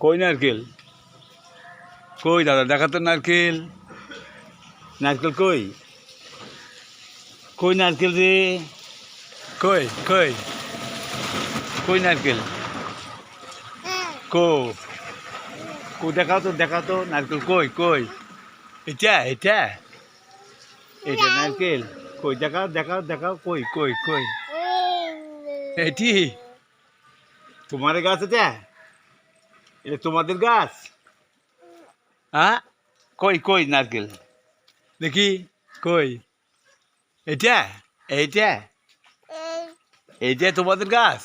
কই নারকেল? কই দাদা দেখা তো নারকেল। নারকেল কই? কই নারকেল রে? কই কই? কই নারকেল? কো? কো, দেখাও তো দেখাও তো, নারকেল কই কই? এটা এটা? এটা নারকেল। কই, দেখাও দেখাও দেখাও, কই কই কই? এটি? তোমার গাছ এটা? এটা তোমাদের গাছ? হ্যাঁ? কই কই নারকেল? দেখি কই? এটা এইটা? এইটা তোমাদের গাছ?